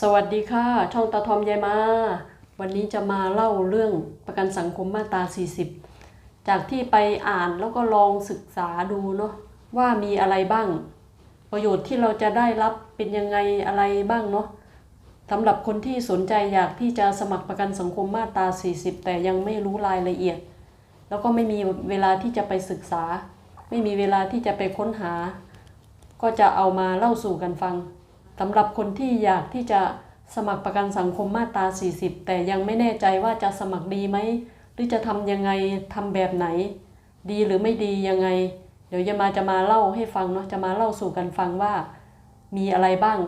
สวัสดีค่ะ ช่องตาทอมยายมา วันนี้จะมาเล่าเรื่องประกันสังคมมาตรา 40 จากที่ไปอ่านแล้วก็ลองศึกษาดูเนาะว่ามีอะไรบ้าง ประโยชน์ที่เราจะได้รับเป็นยังไงอะไรบ้างเนาะสำหรับคนที่สนใจอยากที่จะสมัครประกันสังคมมาตรา 40 แต่ยังไม่รู้รายละเอียด แล้วก็ไม่มีเวลาที่จะไปศึกษา ไม่มีเวลาที่จะไปค้นหา ก็จะเอามาเล่าสู่กันฟัง สำหรับคนที่อยากที่จะสมัครประกันสังคมมาตรา 40 แต่ยังไม่แน่ใจว่าจะสมัครดีไหม หรือจะทำยังไงทำแบบไหน ดีหรือไม่ดียังไง เดี๋ยวยามาจะมาเล่าให้ฟังเนาะจะมาเล่าสู่กันฟังว่า มีอะไรบ้าง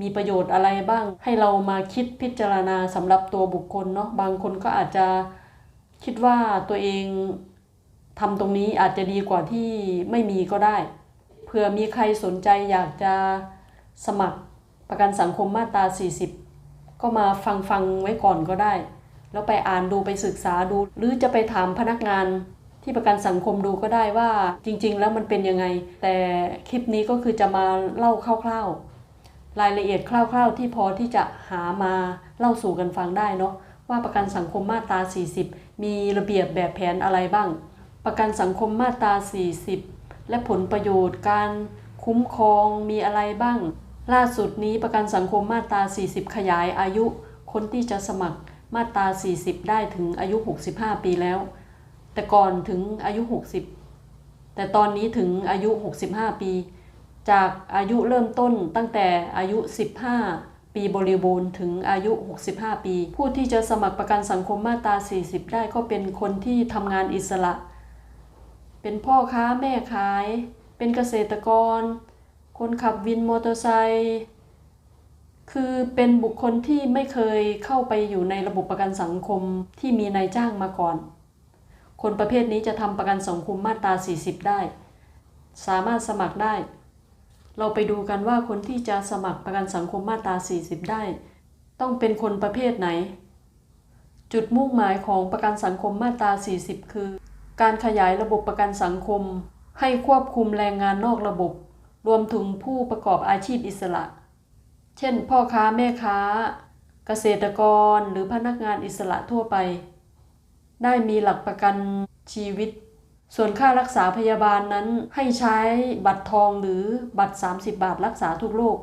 มีประโยชน์อะไรบ้าง ให้เรามาคิดพิจารณาสำหรับตัวบุคคลเนาะบางคนก็อาจจะคิดว่าตัวเองทำตรงนี้อาจจะดีกว่าที่ไม่มีก็ได้เผื่อมีใครสนใจอยากจะ สมัครประกันสังคมมาตรา 40 ก็มาฟังฟังไว้ก่อนก็ได้ แล้วไปอ่านดูไปศึกษาดู หรือจะไปถามพนักงานที่ประกันสังคมดูก็ได้ว่าจริง ๆ แล้วมันเป็นยังไง แต่คลิปนี้ก็คือจะมาเล่าคร่าวๆ รายละเอียดคร่าว ๆ ที่พอที่จะหามาเล่าสู่กันฟังได้เนาะว่าประกันสังคมมาตรา 40 มีระเบียบแบบแผนอะไรบ้าง ประกันสังคมมาตรา 40 และผลประโยชน์การ คุ้มครองมีอะไรบ้าง ล่าสุดนี้ประกันสังคมมาตรา 40 ขยายอายุ คนที่จะสมัครมาตรา 40 ได้ถึงอายุ 65 ปีแล้ว แต่ก่อนถึงอายุ 60 แต่ตอนนี้ถึงอายุ 65 ปี จากอายุเริ่มต้นตั้งแต่อายุ 15 ปีบริบูรณ์ถึงอายุ 65 ปี ผู้ที่จะสมัครประกันสังคมมาตรา 40 ได้ก็เป็นคนที่ทำงานอิสระ เป็นพ่อค้าแม่ขาย เป็นเกษตรกร คนขับวินมอเตอร์ไซค์คือเป็นบุคคลที่ไม่เคยเข้าไปอยู่ในระบบประกันสังคมที่มีนายจ้างมาก่อน คนประเภทนี้จะทำประกันสังคมมาตรา 40 ได้ สามารถสมัครได้ เราไปดูกันว่าคนที่จะสมัครประกันสังคมมาตรา 40 ได้ ต้องเป็นคนประเภทไหน จุดมุ่งหมายของประกันสังคมมาตรา 40 คือ การขยายระบบประกันสังคม ให้ควบคุมแรงงานนอกระบบ รวมถึงผู้ประกอบอาชีพอิสระ เช่น พ่อค้าแม่ค้า เกษตรกรหรือพนักงานอิสระทั่วไป ได้มีหลักประกันชีวิต ส่วนค่ารักษาพยาบาลนั้นให้ใช้บัตรทองหรือบัตร 30 บาทรักษาทุกโรค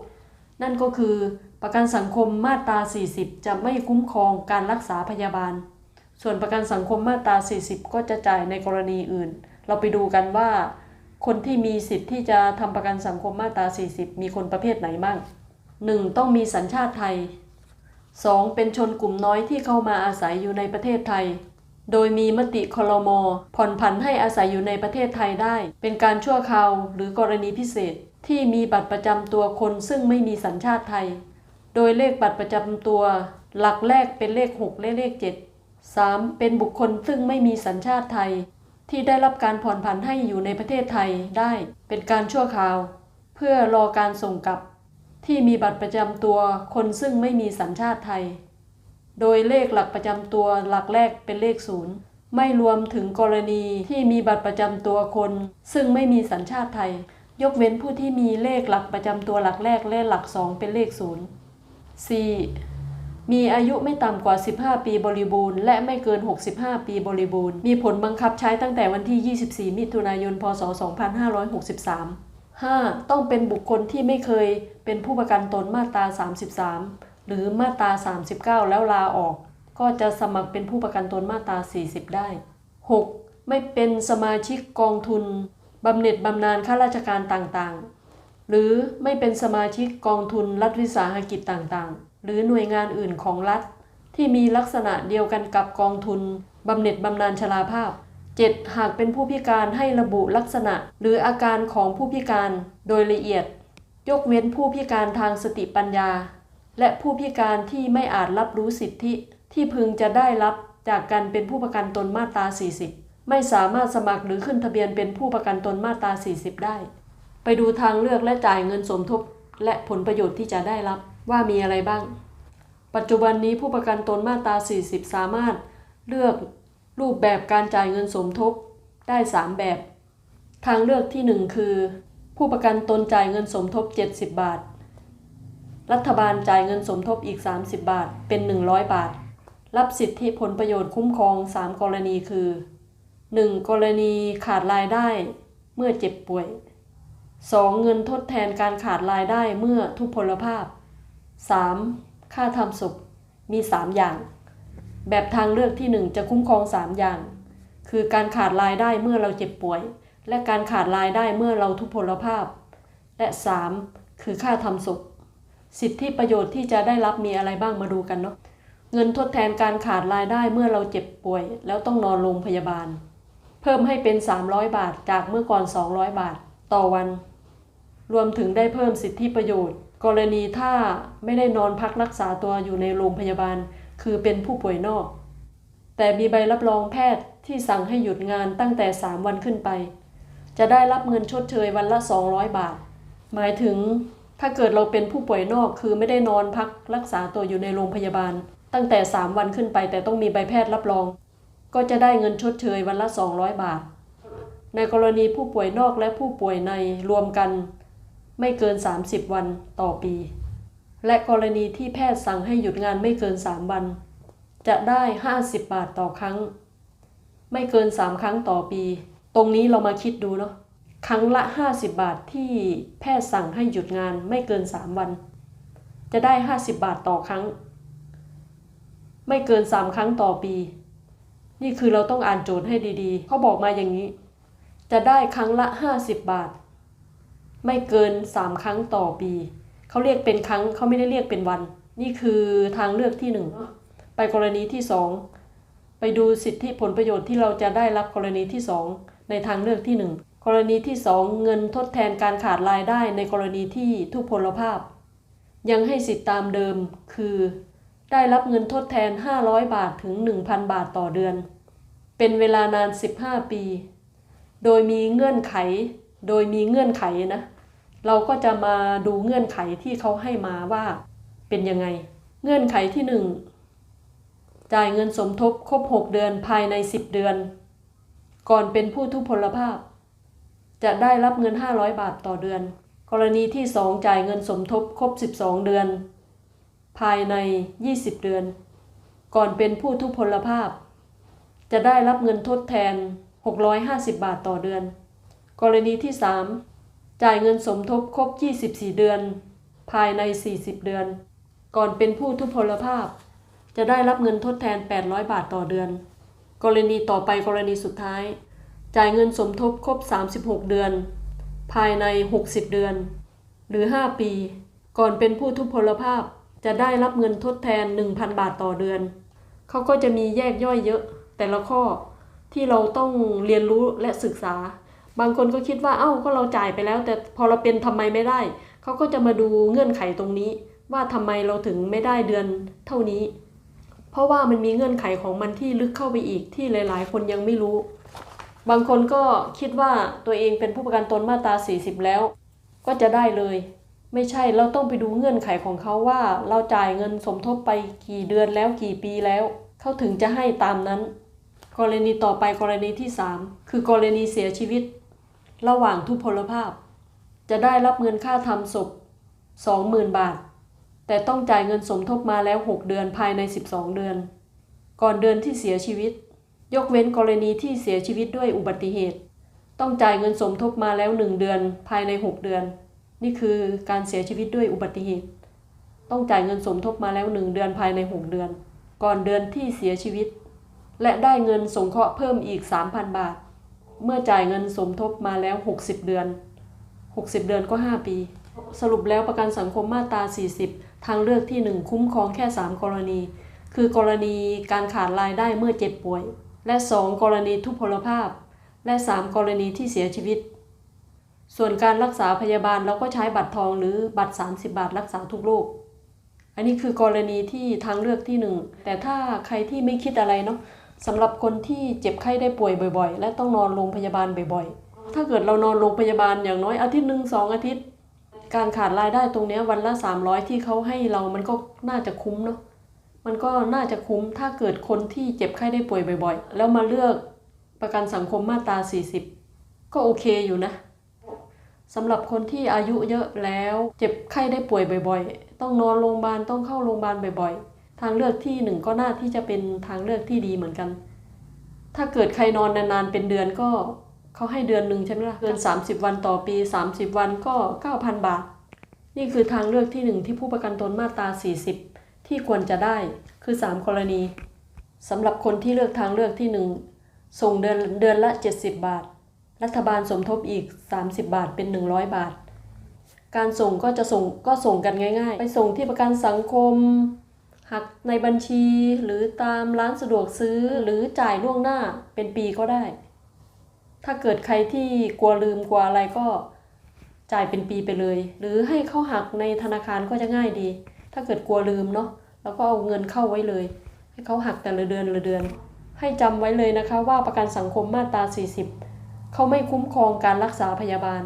นั่นก็คือประกันสังคมมาตรา 40 จะไม่คุ้มครองการรักษาพยาบาล ส่วนประกันสังคมมาตรา 40 ก็จะจ่ายในกรณีอื่น เราไปดูกันว่า คนที่มีสิทธิ์ที่จะทำประกันสังคมมาตรา 40 มีคนประเภทไหนบ้าง 1. ต้องมีสัญชาติไทย 2. เป็นชนกลุ่มน้อยที่เข้ามาอาศัยอยู่ในประเทศไทย โดยมีมติคลมผ่อนผันให้อาศัยอยู่ในประเทศไทยได้ เป็นการชั่วคราวหรือกรณีพิเศษที่มีบัตรประจำตัวคนซึ่งไม่มีสัญชาติไทย โดยเลขบัตรประจำตัว หลักแรกเป็นเลข 6 และเลข 7 3. เป็นบุคคลซึ่งไม่มีสัญชาติไทย ที่ได้รับการผ่อนผันให้อยู่ในประเทศไทยได้เป็นการชั่วคราว เพื่อรอการส่งกลับ ที่มีบัตรประจำตัวคนซึ่งไม่มีสัญชาติไทย โดยเลขหลักประจำตัวหลักแรกเป็นเลขศูนย์ไม่รวมถึงกรณีที่มีบัตรประจำตัวคน ซึ่งไม่มีสัญชาติไทย ยกเว้นผู้ที่มีเลขหลักประจำตัวหลักแรกและหลักสองเป็นเลขศูนย์ 4. มีอายุไม่ต่ำกว่า 15 ปีบริบูรณ์ และไม่เกิน 65 ปีบริบูรณ์ มีผลบังคับใช้ตั้งแต่วันที่ 24 มิถุนายน พศ 2563 5. ต้องเป็นบุคคลที่ไม่เคยเป็นผู้ประกันตนมาตรา 33 หรือมาตรา 39 แล้วลาออก ก็จะสมัครเป็นผู้ประกันตนมาตรา 40 ได้ 6. ไม่เป็นสมาชิกกองทุนบำเหน็จบำนาญข้าราชการต่างๆ หรือไม่เป็นสมาชิกกองทุนรัฐวิสาหกิจต่างๆ หรือหน่วยงานอื่นของรัฐ ที่มีลักษณะเดียวกันกับกองทุนบำเหน็จบำนาญชราภาพ 7. หากเป็นผู้พิการให้ระบุลักษณะ หรืออาการของผู้พิการโดยละเอียด ยกเว้นผู้พิการทางสติปัญญา และผู้พิการที่ไม่อาจรับรู้สิทธิ ที่พึงจะได้รับจากการเป็นผู้ประกันตนมาตรา 40 ไม่สามารถสมัครหรือขึ้นทะเบียนเป็นผู้ประกันตนมาตรา 40 ได้ ไปดูทางเลือกและจ่ายเงินสมทบ และผลประโยชน์ที่จะได้รับ ว่ามีอะไรบ้าง ปัจจุบันนี้ผู้ประกันตนมาตรา 40 สามารถเลือกรูปแบบการจ่ายเงินสมทบได้ 3 แบบ ทางเลือกที่ 1 คือ ผู้ประกันตนจ่ายเงินสมทบ 70 บาท รัฐบาลจ่ายเงินสมทบอีก 30 บาท เป็น 100 บาท รับสิทธิผลประโยชน์คุ้มครอง 3 กรณีคือ 1. กรณีขาดรายได้เมื่อเจ็บป่วย 2. เงินทดแทนการขาดรายได้เมื่อทุพพลภาพ 3. ค่าทำศพมี 3 อย่าง แบบทางเลือกที่ 1 จะคุ้มครอง 3 อย่าง คือการขาดรายได้เมื่อเราเจ็บป่วย และการขาดรายได้เมื่อเราทุพพลภาพ และ 3. คือค่าทำศพสิทธิประโยชน์ที่จะได้รับมีอะไรบ้างมาดูกันเนาะเงินทดแทนการขาดรายได้เมื่อเราเจ็บป่วย แล้วต้องนอนโรงพยาบาล เพิ่มให้เป็น 300 บาทจากเมื่อก่อน 200 บาท ต่อวัน รวมถึงได้เพิ่มสิทธิประโยชน์ กรณีถ้าไม่ได้นอนพักรักษาตัวอยู่ในโรงพยาบาล คือเป็นผู้ป่วยนอก แต่มีใบรับรองแพทย์ที่สั่งให้หยุดงานตั้งแต่ 3 วันขึ้นไป จะได้รับเงินชดเชยวันละ 200 บาท หมายถึงถ้าเกิดเราเป็นผู้ป่วยนอกคือไม่ได้นอนพักรักษาตัวอยู่ในโรงพยาบาล ตั้งแต่ 3 วันขึ้นไป แต่ต้องมีใบแพทย์รับรอง ก็จะได้เงินชดเชยวันละ 200 บาท ในกรณีผู้ป่วยนอกและผู้ป่วยในรวมกัน ไม่เกิน 30 วันต่อปี และกรณีที่แพทย์สั่งให้หยุดงานไม่เกิน 3 วัน จะได้ 50 บาทต่อครั้ง ไม่เกิน 3 ครั้งต่อปี ตรงนี้เรามาคิดดูเนาะครั้งละ 50 บาทที่แพทย์สั่งให้หยุดงานไม่เกิน 3 วัน จะได้ 50 บาทต่อครั้ง ไม่เกิน 3 ครั้งต่อปี นี่คือเราต้องอ่านโจทย์ให้ดีๆ เขาบอกมาอย่างนี้ จะได้ครั้งละ 50 บาท ไม่เกิน 3 ครั้งต่อปี เขาเรียกเป็นครั้งเขาไม่ได้เรียกเป็นวัน นี่คือทางเลือกที่หนึ่งไปกรณีที่สองไปดูสิทธิผลประโยชน์ที่เราจะได้รับกรณีที่สองในทางเลือกที่หนึ่งกรณีที่สองเงินทดแทนการขาดรายได้ในกรณีที่ทุพพลภาพ ยังให้สิทธิตามเดิมคือ ได้รับเงินทดแทน 500 บาทถึง 1,000 บาทต่อเดือน เป็นเวลานาน 15 ปี โดยมีเงื่อนไข โดยมีเงื่อนไขนะ เราก็จะมาดูเงื่อนไขที่เขาให้มาว่าเป็นยังไง เงื่อนไขที่ 1 จ่ายเงินสมทบครบ 6 เดือนภายใน 10 เดือน ก่อนเป็นผู้ทุพพลภาพ จะได้รับเงิน 500 บาทต่อเดือน กรณีที่ 2 จ่ายเงินสมทบครบ 12 เดือน ภายใน 20 เดือน ก่อนเป็นผู้ทุพพลภาพ จะได้รับเงินทดแทน 650 บาทต่อเดือน กรณีที่ 3 จ่ายเงินสมทบครบ 24 เดือน ภายใน 40 เดือน ก่อนเป็นผู้ทุพพลภาพ จะได้รับเงินทดแทน 800 บาทต่อเดือน กรณีต่อไปกรณีสุดท้าย จ่ายเงินสมทบครบ 36 เดือน ภายใน 60 เดือน หรือ 5 ปี ก่อนเป็นผู้ทุพพลภาพจะได้รับเงินทดแทน 1,000 บาทต่อเดือน เขาก็จะมีแยกย่อยเยอะ แต่ละข้อที่เราต้องเรียนรู้และศึกษา บางคนก็คิดว่า เอ้า ก็เราจ่ายไปแล้ว แต่พอเราเป็นทำไมไม่ได้ เขาก็จะมาดูเงื่อนไขตรงนี้ ว่าทำไมเราถึงไม่ได้เดือนเท่านี้ เพราะว่ามันมีเงื่อนไขของมันที่ลึกเข้าไปอีกที่หลาย ๆ คนยังไม่รู้ บางคนก็คิดว่าตัวเองเป็นผู้ประกันตนมาตรา 40 แล้ว ก็จะได้เลย ไม่ใช่ เราต้องไปดูเงื่อนไขของเขาว่า เราจ่ายเงินสมทบไปกี่เดือนแล้วกี่ปีแล้ว เขาถึงจะให้ตามนั้น กรณีต่อไปกรณีที่ 3 คือกรณีเสียชีวิต ระหว่างทุพพลภาพ จะได้รับเงินค่าทำศพ 20,000 บาท แต่ต้องจ่ายเงินสมทบมาแล้ว 6 เดือนภายใน 12 เดือน ก่อนเดือนที่เสียชีวิต ยกเว้นกรณีที่เสียชีวิตด้วยอุบัติเหตุ ต้องจ่ายเงินสมทบมาแล้ว 1 เดือนภายใน 6 เดือน นี่คือการเสียชีวิตด้วยอุบัติเหตุ ต้องจ่ายเงินสมทบมาแล้ว 1 เดือนภายใน 6 เดือน ก่อนเดือนที่เสียชีวิต และได้เงินสงเคราะห์เพิ่มอีก 3,000 บาท เมื่อจ่ายเงินสมทบมาแล้ว 60 เดือน 60 เดือนก็ 5 ปี สรุปแล้วประกันสังคมมาตรา 40 ทางเลือกที่ 1 คุ้มครองแค่ 3 กรณี คือกรณีการขาดรายได้เมื่อเจ็บป่วย และ 2 กรณีทุพพลภาพ และ 3 กรณีที่เสียชีวิต ส่วนการรักษาพยาบาลเราก็ใช้บัตรทองหรือบัตร 30 บาทรักษาทุกโรคอันนี้คือกรณีที่ทางเลือกที่หนึ่งแต่ถ้าใครที่ไม่คิดอะไรเนาะ สำหรับคนที่เจ็บไข้ได้ป่วยบ่อยๆ และต้องนอนโรงพยาบาลบ่อยๆ ถ้าเกิดเรานอนโรงพยาบาลอย่างน้อยอาทิตย์หนึ่งสองอาทิตย์ การขาดรายได้ตรงนี้วันละ 300 ที่เขาให้เรามันก็น่าจะคุ้มเนาะมันก็น่าจะคุ้มถ้าเกิดคนที่เจ็บไข้ได้ป่วยบ่อยๆ แล้วมาเลือกประกันสังคมมาตรา 40 ก็โอเคอยู่นะสำหรับคนที่อายุเยอะแล้วเจ็บไข้ได้ป่วยบ่อย ๆ ต้องนอนโรงพยาบาลต้องเข้าโรงพยาบาลบ่อย ๆ ทางเลือกที่หนึ่งก็น่าที่จะเป็นทางเลือกที่ดีเหมือนกัน ถ้าเกิดใครนอนนานๆเป็นเดือนก็เขาให้เดือนหนึ่งใช่ไหมล่ะเกิน 30 วันต่อปี 30 วันก็ 9,000 บาท นี่คือทางเลือกที่หนึ่งที่ผู้ประกันตนมาตรา 40 ที่ควรจะได้คือ 3 กรณีสำหรับคนที่เลือกทางเลือกที่หนึ่งส่งเดือนเดือนละ 70 บาท รัฐบาลสมทบอีก 30 บาทเป็น 100 บาท การส่งก็จะส่งก็ส่งกันง่าย ๆ ไปส่งที่ประกันสังคม หักในบัญชีหรือตามร้านสะดวกซื้อหรือจ่ายล่วงหน้าเป็นปีก็ได้ ถ้าเกิดใครที่กลัวลืมกลัวอะไรก็จ่ายเป็นปีไปเลย หรือให้เขาหักในธนาคารก็จะง่ายดี ถ้าเกิดกลัวลืมเนาะแล้วก็เอาเงินเข้าไว้เลย ให้เขาหักแต่ละเดือนละเดือน ให้จำไว้เลยนะคะว่าประกันสังคมมาตรา 40 เขาไม่คุ้มครองการรักษาพยาบาล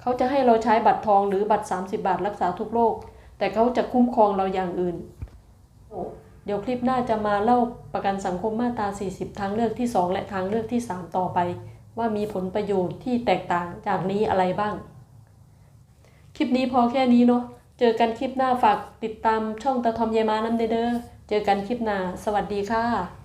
เขาจะให้เราใช้บัตรทองหรือบัตร 30 บาทรักษาทุกโรคแต่เขาจะคุ้มครองเราอย่างอื่น เดี๋ยวคลิปหน้าจะมาเล่าประกันสังคมมาตรา 40 ทางเลือกที่ 2 และทางเลือกที่ 3 ต่อไป ว่ามีผลประโยชน์ที่แตกต่างจากนี้อะไรบ้าง คลิปนี้พอแค่นี้เนาะ เจอกันคลิปหน้าฝากติดตามช่องตะทอมเยายมาน้ำเด้อ เจอกันคลิปหน้า สวัสดีค่ะ